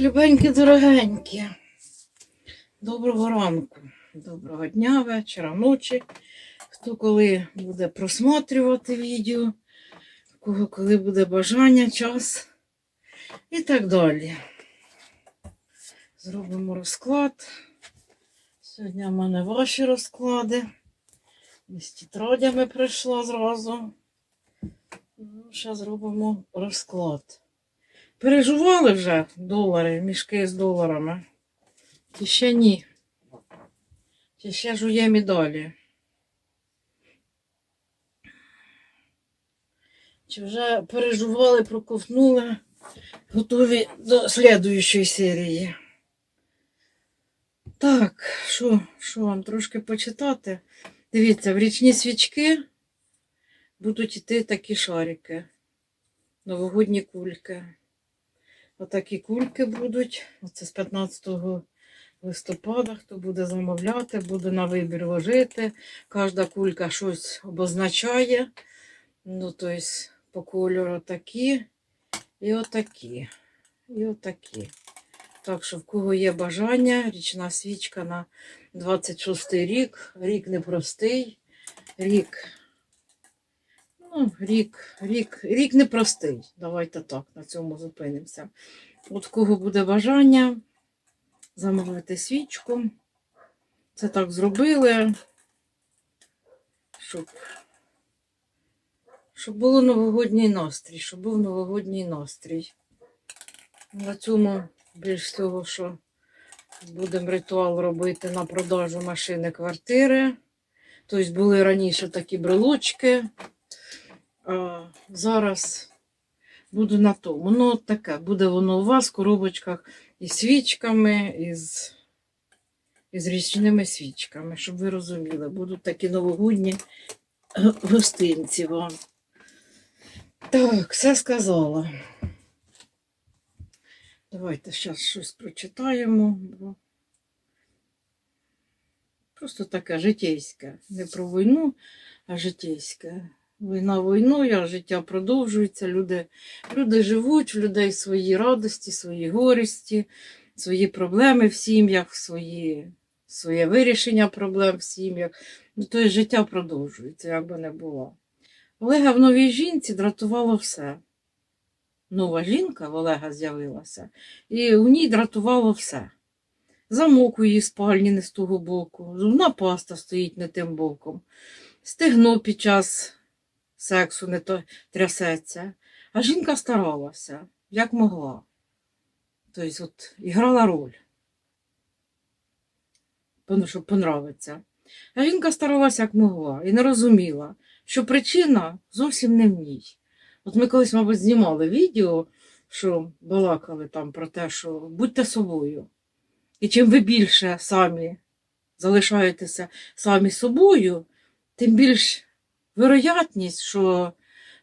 Любенькі, дорогенькі. Доброго ранку, доброго дня, вечора, ночі. Хто коли буде просматрювати відео, кого коли буде бажання, час і так далі. Зробимо розклад. Сьогодні в мене ваші розклади. З тетрадями прийшла зразу. Ну, Зараз зробимо розклад. Переживали вже долари, мішки з доларами? Чи ще ні? Чи ще жує медалі? Чи вже переживали, проковтнули, готові до слідуючої серії? Так, що, що вам трошки почитати? Дивіться, в річні свічки будуть йти такі шарики, новогодні кульки. Отакі кульки будуть. Оце з 15 листопада, хто буде замовляти, буде на вибір ложити. Кожна кулька щось обозначає. Ну, тобто, по кольору такі і отакі. І отакі. Так що, в кого є бажання, річна свічка на 26 рік. Рік непростий. Рік. Ну, рік, рік, рік непростий. Давайте так, на цьому зупинимося. От кого буде бажання замовити свічку. Це так зробили, щоб, щоб було новогодній настрій, щоб був новогодній настрій. На цьому більш всього, що будемо ритуал робити на продажу машини квартири. Тобто були раніше такі брелочки. Зараз буду на тому. Ну, от таке, буде воно у вас в коробочках із свічками, із, із річними свічками, щоб ви розуміли, будуть такі новогодні гостинці вам. Так, все сказала. Давайте зараз щось прочитаємо. Просто таке житейське. Не про війну, а житейське. Війна війною, а життя продовжується. Люди, люди живуть, в людей свої радості, свої горісті, свої проблеми в сім'ях, свої, своє вирішення проблем в сім'ях. Ну, тобто життя продовжується, як би не було. Олега в новій жінці дратувало все. Нова жінка в Олега з'явилася, і в ній дратувало все. Замок у її спальні не з того боку, зубна паста стоїть не тим боком, стегно під час сексу не то трясеться. А жінка старалася, як могла. Тобто, от, іграла роль, щоб понравиться. А жінка старалася, як могла, і не розуміла, що причина зовсім не в ній. От ми колись, мабуть, знімали відео, що балакали там про те, що будьте собою. І чим ви більше самі залишаєтеся самі собою, тим більш вероятність, що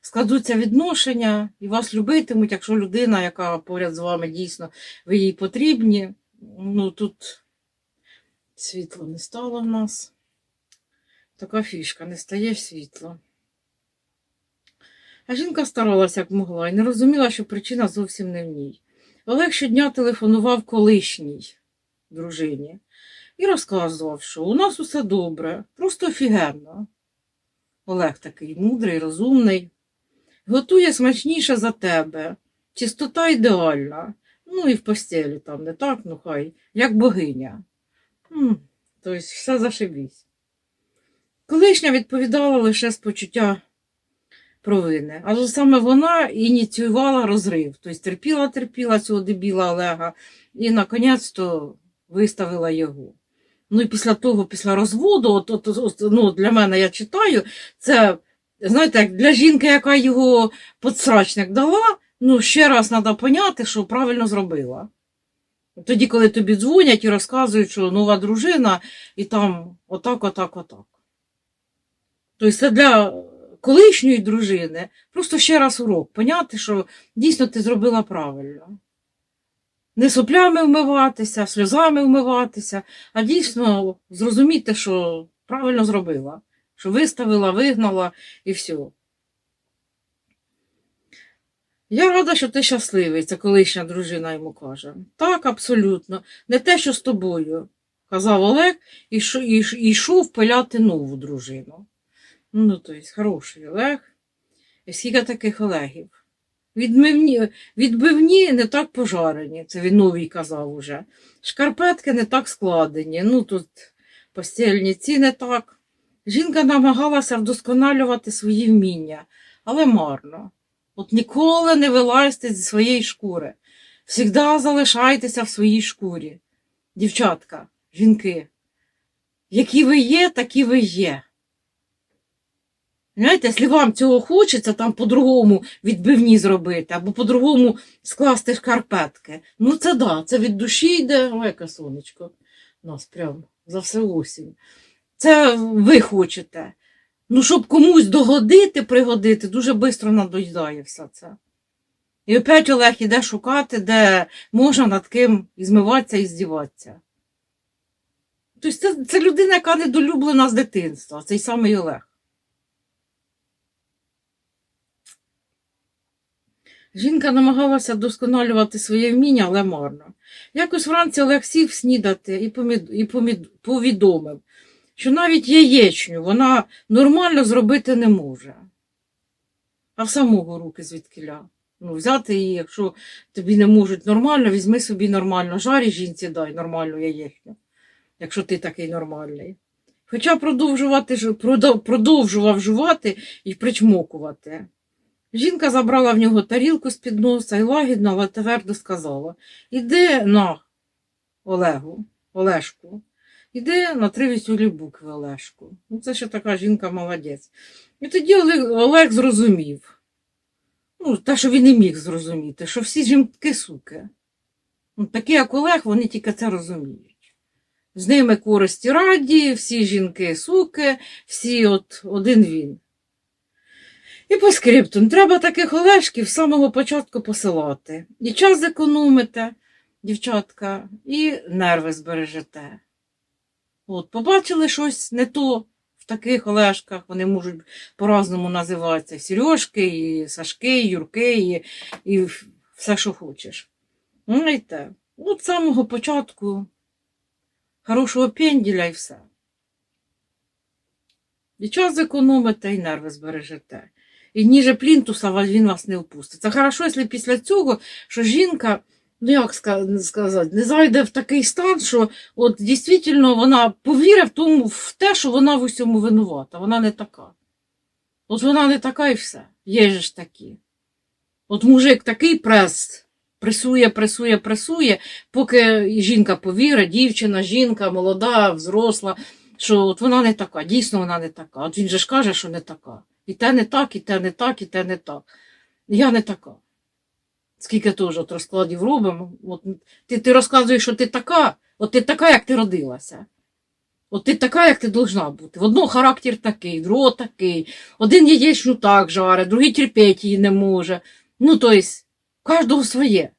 складуться відношення і вас любитимуть, якщо людина, яка поряд з вами дійсно ви їй потрібні. Ну тут світло не стало в нас. Така фішка, не стає світло. А жінка старалася, як могла, і не розуміла, що причина зовсім не в ній. Олег щодня телефонував колишній дружині і розказував, що у нас усе добре, просто офігенно. Олег такий мудрий, розумний. Готує смачніше за тебе. Чистота ідеальна. Ну і в постелі там не так, ну хай, як богиня. Тобто все зашибісь. Колишня відповідала лише з почуття провини. Але саме вона ініціювала розрив. Тобто терпіла, терпіла цього дебіла Олега і наконець-то виставила його. Ну і після того, після розводу, от, от, от, ну, для мене я читаю, це, знаєте, як для жінки, яка його подсрачник дала, ну ще раз треба поняти, що правильно зробила. Тоді, коли тобі дзвонять і розказують, що нова дружина, і там отак, отак, отак. Тобто це для колишньої дружини просто ще раз урок, поняти, що дійсно ти зробила правильно. Не соплями вмиватися, сльозами вмиватися, а дійсно зрозуміти, що правильно зробила, що виставила, вигнала і все. Я рада, що ти щасливий, це колишня дружина йому каже. Так, абсолютно. Не те, що з тобою, казав Олег і йшов- пиляти нову дружину. Ну, то є, хороший Олег. І скільки таких Олегів? Відмивні, відбивні не так пожарені, це він новий казав уже. Шкарпетки не так складені. Ну тут постільні ці не так. Жінка намагалася вдосконалювати свої вміння, але марно. От ніколи не вилазьте зі своєї шкури. Всігда залишайтеся в своїй шкурі. Дівчатка, жінки, які ви є, такі ви є. Знаєте, якщо вам цього хочеться, там по-другому відбивні зробити, або по-другому скласти шкарпетки. Ну це да, це від душі йде, ой, яке сонечко. Нас прям за все осінь. Це ви хочете. Ну, щоб комусь догодити, пригодити, дуже швидко надоїдає все це. І опять Олег іде шукати, де можна над ким і змиватися і здіватися. Тобто це, це людина, яка недолюблена з дитинства, цей самий Олег. Жінка намагалася вдосконалювати своє вміння, але марно. Якось вранці Олег сів снідати і, помід... і помід... повідомив, що навіть яєчню вона нормально зробити не може. А в самого руки звідкиля. Ну, взяти її, якщо тобі не можуть нормально, візьми собі нормально. Жарі жінці дай нормальну яєчню, якщо ти такий нормальний. Хоча продовжувати, продовжував жувати і причмокувати. Жінка забрала в нього тарілку з під носа і лагідно, але твердо сказала: Іди на Олегу, Олешку, іди на три веселі букви Олешку. Ну, це ще така жінка молодець. І тоді Олег, Олег зрозумів. Ну, те, що він не міг зрозуміти, що всі жінки суки. Ну, такі, як Олег, вони тільки це розуміють. З ними користі раді, всі жінки суки, всі от один він. І по скриптум, треба таких Олешків з самого початку посилати. І час зекономите, дівчатка, і нерви збережете. От, побачили щось не то в таких Олешках, вони можуть по-разному називатися. Сережки, і Сашки, і Юрки, і, і все, що хочеш. Знаєте, от з самого початку хорошого пенділя і все. І час зекономите, і нерви збережете. І ніже плінтуса він вас не впустить. Це хорошо, якщо після цього, що жінка, ну як сказати, не зайде в такий стан, що от дійсно вона повірить в, тому, в те, що вона в усьому винувата. Вона не така. От вона не така і все. Є ж такі. От мужик такий прес, пресує, пресує, пресує, поки жінка повірить, дівчина, жінка, молода, взросла, що от вона не така, дійсно вона не така. От він же ж каже, що не така. І те не так, і те не так, і те не так. Я не така. Скільки теж от розкладів робимо. От ти, ти розказуєш, що ти така, от ти така, як ти родилася. От ти така, як ти должна бути. В одного характер такий, другого такий. Один яєчню так жарить, другий терпеть її не може. Ну, тобто, кожного своє.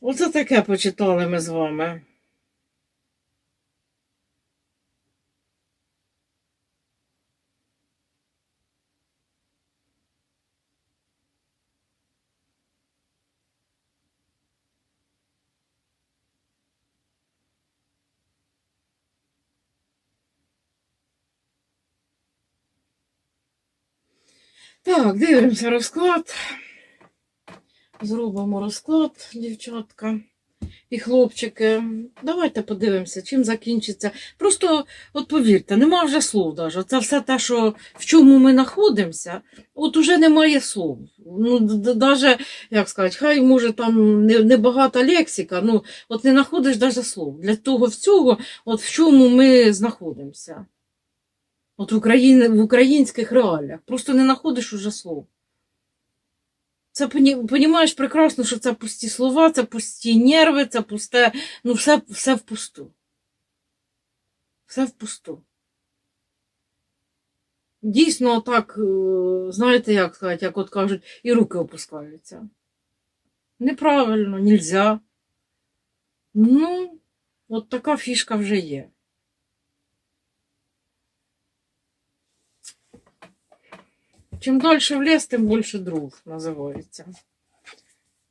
Оце таке почитали ми з вами. Так, дивимося розклад. Зробимо розклад, дівчатка і хлопчики. Давайте подивимося, чим закінчиться. Просто, от повірте, нема вже слов даже. Це все те, що в чому ми знаходимося, от уже немає слов. Ну, даже, як сказати, хай може там не- небагата лексика, ну от не знаходиш даже слов. Для того всього, от в чому ми знаходимося. От в, Україні, в українських реаліях. Просто не знаходиш уже слов. Це поні- понімаєш прекрасно, що це пусті слова, це пусті нерви, це пусте, ну все, все впусту. Все впусту. Дійсно, так, е, знаєте, як сказати, як от кажуть, і руки опускаються. Неправильно, нельзя. Ну, от така фішка вже є. Чим далі в ліс, тим більше дров називається.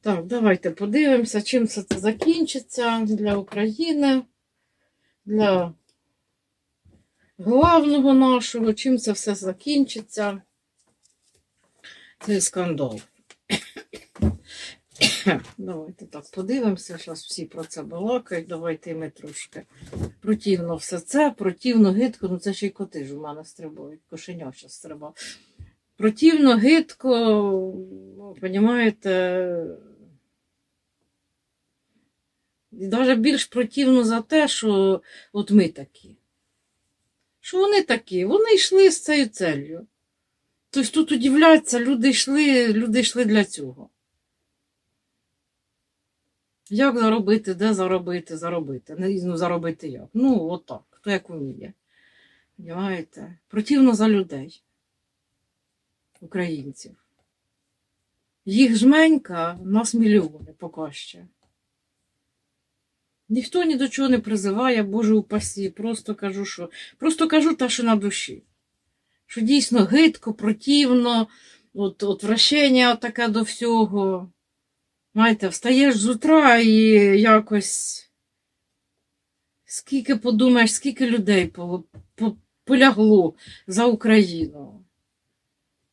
Так, давайте подивимося, чим все це закінчиться для України, для главного нашого, чим це все закінчиться. Цей скандал. Давайте так подивимося. Зараз всі про це балакають. Давайте ми трошки. Противно все це, противно гидко, ну це ще й коти ж у мене стрибають, кошеня зараз стрибав. Противно гидко, понімаєте, і навіть більш противно за те, що от ми такі. Що вони такі? Вони йшли з цією целью. Тобто тут удивляться, люди йшли, люди йшли для цього. Як заробити, де заробити, заробити. Ну, заробити як? Ну, отак, хто як вміє. Понимаєте? Противно за людей, українців. Їх жменька, нас мільйони поки ще. Ніхто ні до чого не призиває, Боже упасі. Просто кажу, що просто кажу те, що на душі. Що дійсно гидко, противно, от, отвращення таке до всього. Знаєте, встаєш з утра і якось. Скільки подумаєш, скільки людей по, по, полягло за Україну.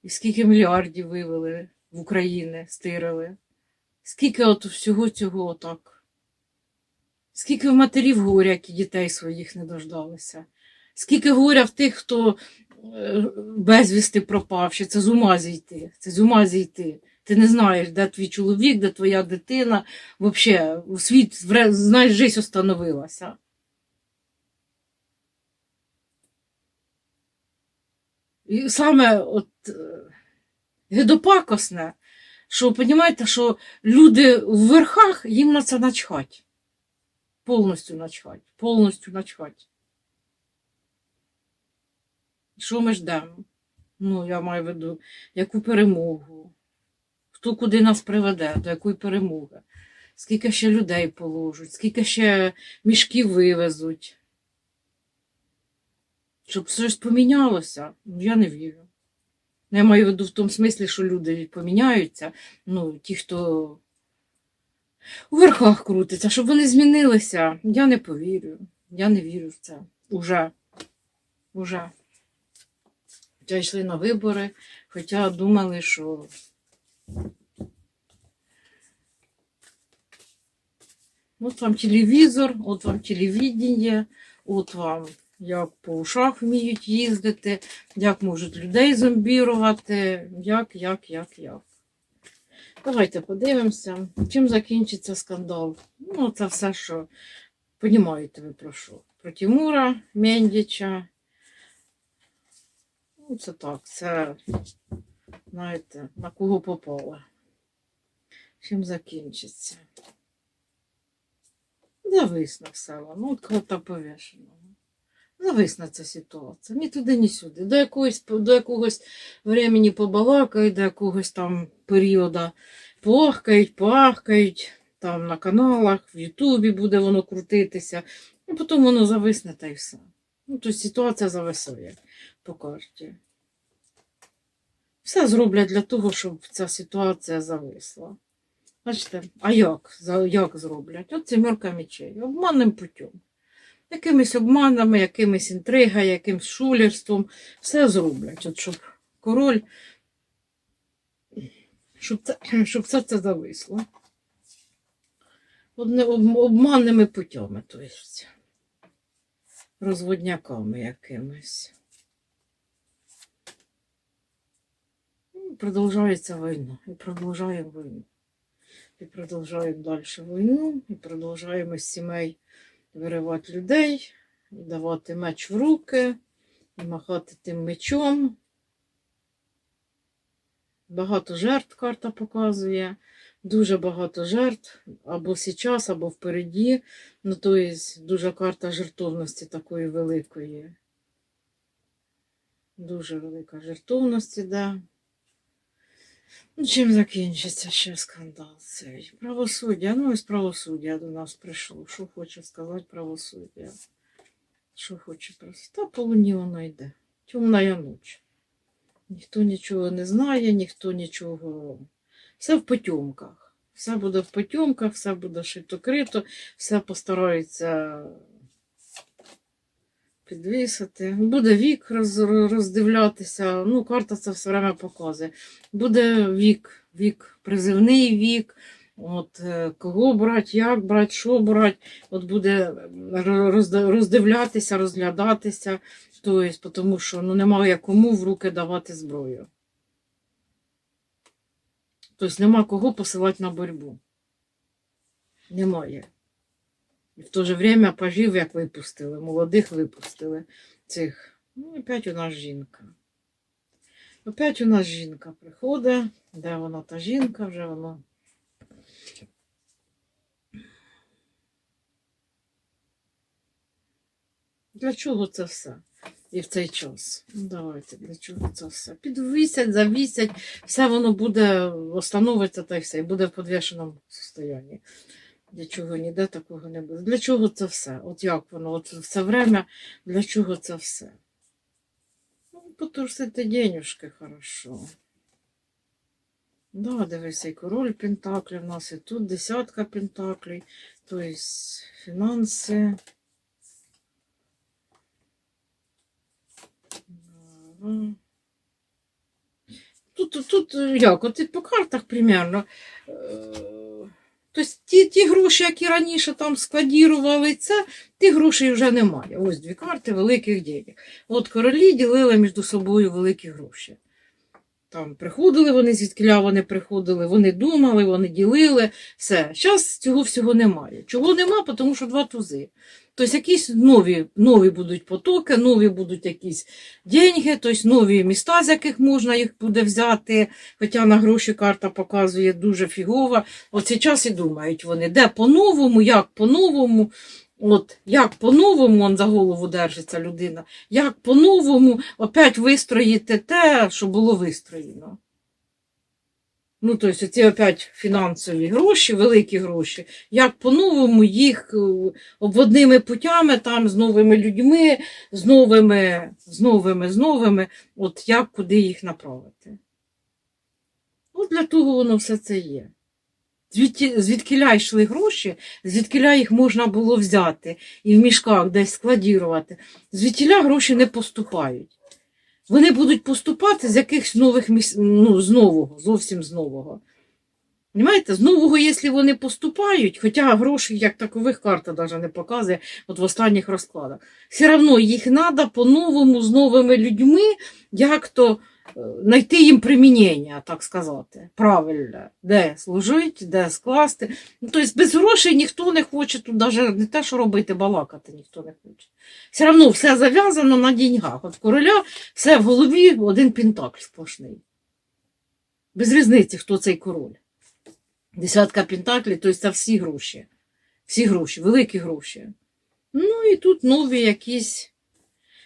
І скільки мільярдів вивели в Україну, стирили. Скільки от всього цього отак. Скільки в матерів горя, які дітей своїх не дождалися. Скільки горя в тих, хто е, безвісти пропавши, це з ума зійти. Це з ума зійти. Ти не знаєш, де твій чоловік, де твоя дитина. Взагалі, світ, знаєш, життя остановилася. І саме от е, гидопакосне, що, розумієте, що люди в верхах, їм на це начхать. Повністю начхать. Повністю начхать. Що ми ждемо? Ну, я маю в виду, яку перемогу? Хто куди нас приведе, до якої перемоги? Скільки ще людей положать, скільки ще мішків вивезуть? Щоб щось помінялося, ну я не вірю. Ну, Я маю в виду в тому смислі, що люди поміняються, ну, ті, хто у верхах крутиться, щоб вони змінилися. Я не повірю. Я не вірю в це. Уже. Уже. Хоча йшли на вибори, хоча думали, що. От вам телевізор, от вам телевідення, от вам як по ушах вміють їздити, як можуть людей зомбірувати, як, як, як, як. Давайте подивимося, чим закінчиться скандал. Ну, це все, що понімаєте ви про що. Про Тимура Мендіча. Ну, це так, це, знаєте, на кого попало. Чим закінчиться? Зависне все воно, от кота повішеного. Зависна ця ситуація. Ні туди, ні сюди. До якогось, до якогось времени побалакають, до якогось там періоду похкають, пахкають, там на каналах, в Ютубі буде воно крутитися, і потім воно зависне та й все. Ну, тобто ситуація зависає по карті. Все зроблять для того, щоб ця ситуація зависла. Бачите, а як? Як зроблять? От сімерка мечей. Обманним путем. Якимись обманами, якимись інтригами, якимсь шулерством. Все зроблять. От щоб король, щоб, це, щоб все це зависло. Одне, обманними путями, то есть. Розводняками якимись. Ну, Продовжується війна. І продовжуємо війну. І продовжуємо далі війну, і продовжуємо з сімей виривати людей, давати меч в руки, і махати тим мечом. Багато жертв карта показує. Дуже багато жертв або зараз, або впереді. Ну, то є дуже карта жертовності такої великої. Дуже велика жертовність, да. Ну, чим закінчиться ще скандал цей? Правосуддя. Ну, із правосуддя до нас прийшло. Що хоче сказати правосуддя? Що хоче просто. Та по луні воно йде. Темна ніч. Ніхто нічого не знає, ніхто нічого. Все в потьомках. Все буде в потьомках, все буде шито-крито, все постараються підвісити. Буде вік роз, роздивлятися. Ну, карта це все время показує. Буде вік, вік, призивний вік. От, е, кого брати, як брати, що брати, от буде роздивлятися, розглядатися, тобто, тому що ну, немає кому в руки давати зброю. Тобто нема кого посилати на боротьбу. Немає. І в то же время пажів як випустили, молодих випустили цих. Ну, опять у нас жінка. Опять у нас жінка приходить. Де вона та жінка? Вже вона. Для чого це все? І в цей час. Ну, давайте, для чого це все? Підвісять, завісять, все воно буде остановиться та й все, і буде в підвішеному стані. Для чого ніде такого не буде. Для чого це все? От як воно? От в це время, для чого це все? Ну, потурсити денюжки хорошо. Да, дивися, і король Пентаклів в нас, і тут десятка Пентаклей, тобто фінанси. Тут, тут, е, як, от і по картах примерно. Тобто ті, ті гроші, які раніше там складірували, це, тих грошей вже немає. Ось дві карти великих дітей. От королі ділили між собою великі гроші. Там приходили вони, звідкиля вони приходили, вони думали, вони ділили, все. Зараз цього всього немає. Чого нема? Тому що два тузи. Тобто якісь нові, нові будуть потоки, нові будуть якісь деньги, тобто нові міста, з яких можна їх буде взяти. Хоча на гроші карта показує дуже фігово. От час і думають вони, де по-новому, як по-новому. От як по-новому он за голову держиться людина, як по-новому опять вистроїти те, що було вистроєно. Ну, тобто, ці опять фінансові гроші, великі гроші, як по-новому їх е, обводними путями, там, з новими людьми, з новими, з новими, з новими, от як куди їх направити. От для того воно все це є. Звідки, звідкиля йшли гроші, звідкіля їх можна було взяти і в мішках десь складірувати, звідкіля гроші не поступають. Вони будуть поступати з якихось нових міс... ну, з нового, зовсім з нового. Понимаєте, з якщо вони поступають, хоча грошей як такових карта навіть не показує от в останніх розкладах, все одно їх треба по-новому з новими людьми як-то е, знайти їм примінення, так сказати, правильно, де служити, де скласти. Ну, тобто без грошей ніхто не хоче тут навіть не те, що робити, балакати ніхто не хоче. Все одно все зав'язано на деньгах. От короля все в голові один пентакль сплошний. Без різниці, хто цей король. Десятка пентаклів, тобто це всі гроші. Всі гроші, великі гроші. Ну і тут нові якісь.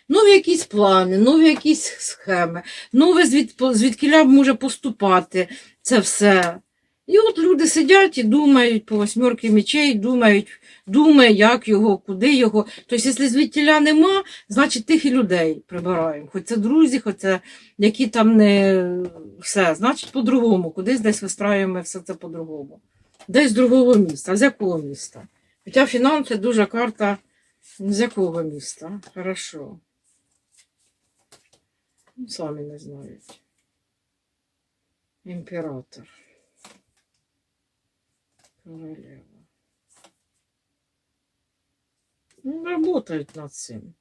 Нові якісь плани, нові якісь схеми, нове звід, звідкіля може поступати це все. І от люди сидять і думають по восьмерки мечей, думають, думає, як його, куди його. Тобто, якщо звідтіля нема, значить тих і людей прибираємо. Хоч це друзі, хоч це які там не все, значить по-другому, кудись десь вистраюємо все це по-другому. Десь з другого міста. З якого міста? Хоча фінанси дуже карта з якого міста? Хорошо. Ну, Самі не знають. Імператор. Королева. Ну, работають над цим.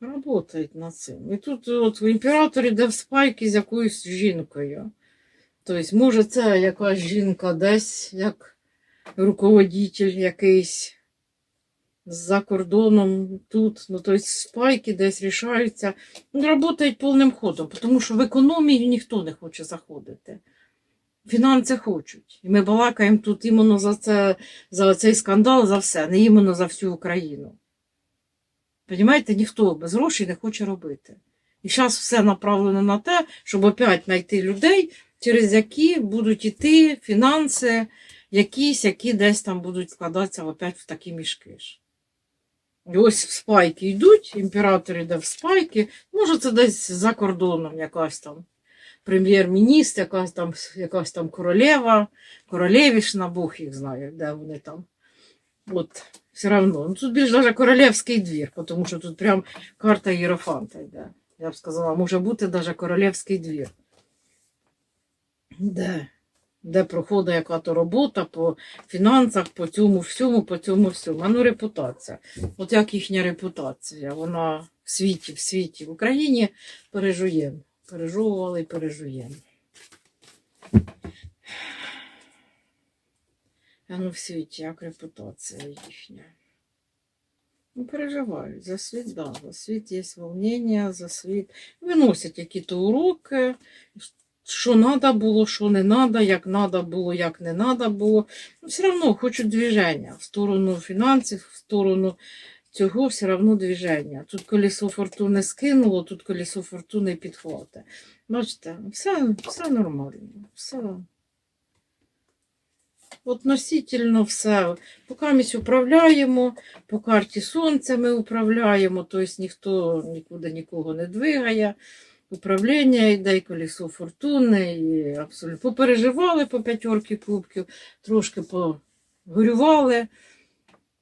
Работають над цим. І тут от в імператорі йде в спайки з якоюсь жінкою. Тобто, може, це якась жінка десь, як руководитель якийсь за кордоном тут. Ну, тобто, спайки десь рішаються. Ну, Работають повним ходом, тому що в економію ніхто не хоче заходити. Фінанси хочуть. І ми балакаємо тут іменно за, це, за цей скандал, за все, не іменно за всю Україну. Понімаєте, ніхто без грошей не хоче робити. І зараз все направлено на те, щоб опять знайти людей, через які будуть йти фінанси, якісь, які десь там будуть складатися опять в такі мішки. ж. І ось в спайки йдуть, імператор йде в спайки, може це десь за кордоном якась там прем'єр-міністр, якась там, якась там королева, королевішна, Бог їх знає, де вони там. От, все одно. Ну, тут більш навіть королевський двір, тому що тут прям карта Єрофанта йде. Я б сказала, може бути навіть королевський двір. Де? Де проходить яка-то робота по фінансах, по цьому всьому, по цьому всьому. А ну репутація. От як їхня репутація, вона в світі, в світі, в Україні пережуємо. Пережовували і пережуємо. А ну світі, як репутація їхня. Ну, переживають за світ, да, за світ є волнення, за світ. Виносять якісь уроки, що треба було, що не треба, як треба було, як не треба було. Ну, все одно хочуть движення в сторону фінансів, в сторону цього все одно движення. Тут колесо фортуни скинуло, тут колесо фортуни підхвате. Бачите, все, все нормально, все. Относительно все. Поки управляємо, по карті сонця ми управляємо, тобто ніхто нікуди нікого не двигає. Управління йде, і колесо фортуни, і абсолютно попереживали по п'ятерки кубків, трошки погорювали,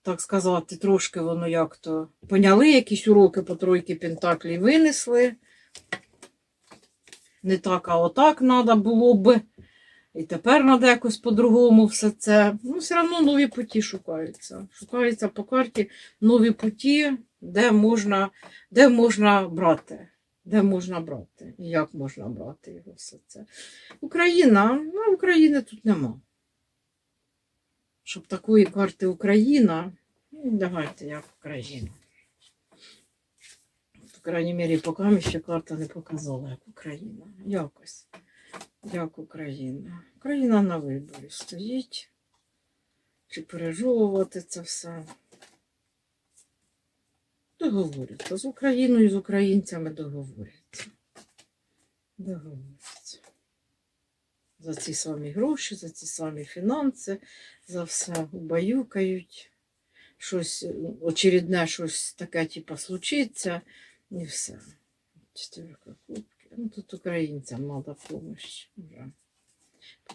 так сказати, трошки воно як-то поняли якісь уроки по тройки пентаклів винесли. Не так, а отак треба було б. І тепер треба якось по-другому все це. Ну, все одно нові путі шукаються. Шукаються по карті нові путі, де можна, де можна брати. Де можна брати? І як можна брати його все це? Україна, ну, України тут нема. Щоб такої карти Україна, ну, давайте як Україна. В крайній мірі, поки ще карта не показала, як Україна. Якось. Як Україна. Україна на виборі стоїть. Чи пережовувати це все. Договорються. З Україною, з українцями договорються. Договорються. За ці самі гроші, за ці самі фінанси, за все убаюкають. Щось очередне, щось таке, типу, случиться, і все. Чотирка кубки. Ну, тут українцям треба допомога вже.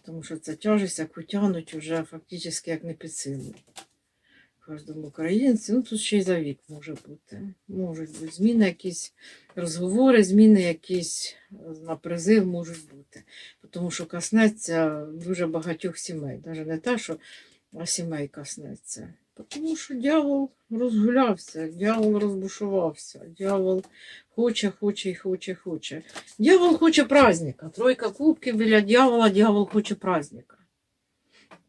Тому що це тяжесть, яку утягнуть вже фактично як не під. Кожному українцю. Ну, тут ще й за вік може бути. Можуть бути зміни якісь розговори, зміни якісь на призив можуть бути. Тому що коснеться дуже багатьох сімей. Навіть не те, що сімей коснеться. Тому що дьявол розгулявся, дьявол розбушувався, дьявол хоче, хоче і хоче, хоче. Дьявол хоче праздника. Тройка кубків біля дьявола, дьявол хоче праздника.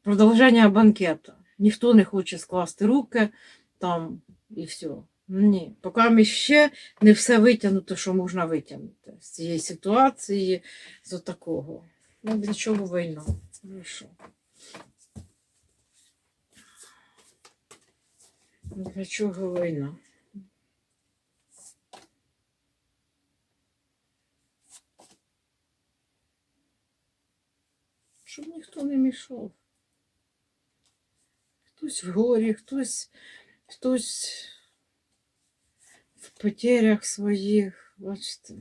Продовження банкету. Ніхто не хоче скласти руки там і все. Ні. Поки ще не все витягнуто, що можна витягнути з цієї ситуації, з такого. Ну, для чого війна? Ну що? Для чого війна? Щоб ніхто не мішав. Хтось в горі, хтось, хтось в потерях своїх, бачите.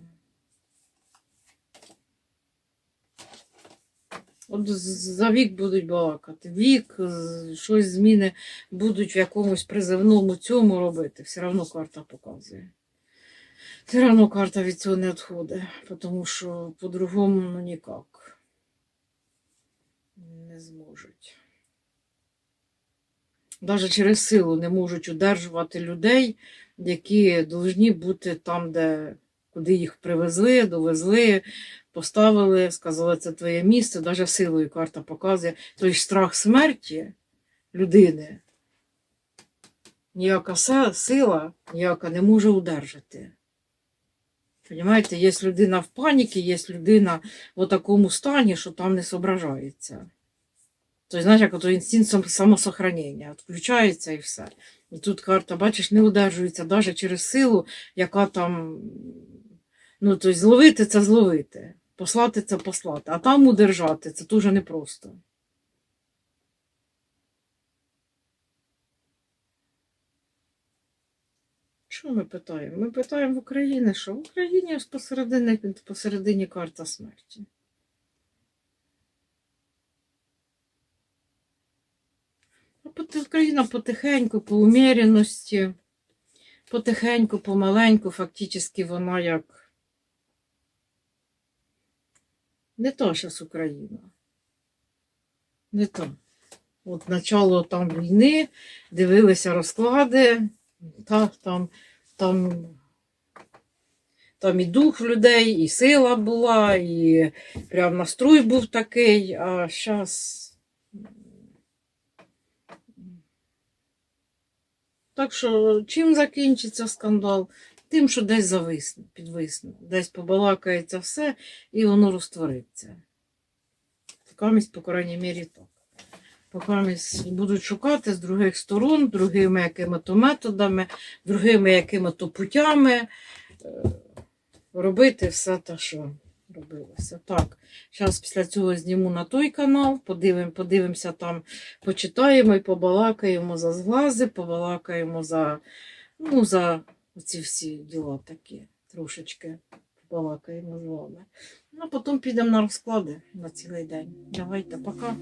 От за вік будуть балакати. Вік, щось зміни будуть в якомусь призивному цьому робити. Все одно карта показує. Все одно карта від цього не відходить, тому що по-другому ну ніяк. Не зможуть. Навіть через силу не можуть удержувати людей, які повинні бути там, де, куди їх привезли, довезли, поставили, сказали, це твоє місце, навіть силою карта показує той страх смерті людини. Ніяка сила ніяка не може удержати. Понимаєте, є людина в паніці, є людина в такому стані, що там не зображається. Тобто, знаєш, як ото інстинкт самосохранення. От Включається і все. І тут карта, бачиш, не удержується навіть через силу, яка там. Ну, тобто, зловити це зловити, послати це послати, а там удержати це дуже непросто. Чого ми питаємо? Ми питаємо в Україні, що в Україні посередині, посередині карта смерті. А поти- Україна потихеньку, по уміряності, потихеньку, помаленьку, фактично вона як не та зараз Україна. Не та. От начало там війни, дивилися розклади, та, там, там, там і дух в людей, і сила була, і прям настрой був такий, а зараз. Так що чим закінчиться скандал? Тим, що десь зависне, підвисне, десь побалакається все і воно розтвориться. Покамість, по крайній мірі, так. Покамість будуть шукати з других сторон, другими якими-то методами, другими якими-то путями е, робити все те, що робилося. Так, зараз після цього зніму на той канал, подивимо, подивимося там, почитаємо і побалакаємо за зглази, побалакаємо за, ну, за ці всі діла такі, трошечки побалакаємо з вами. Ну, а потім підемо на розклади на цілий день. Давайте, пока.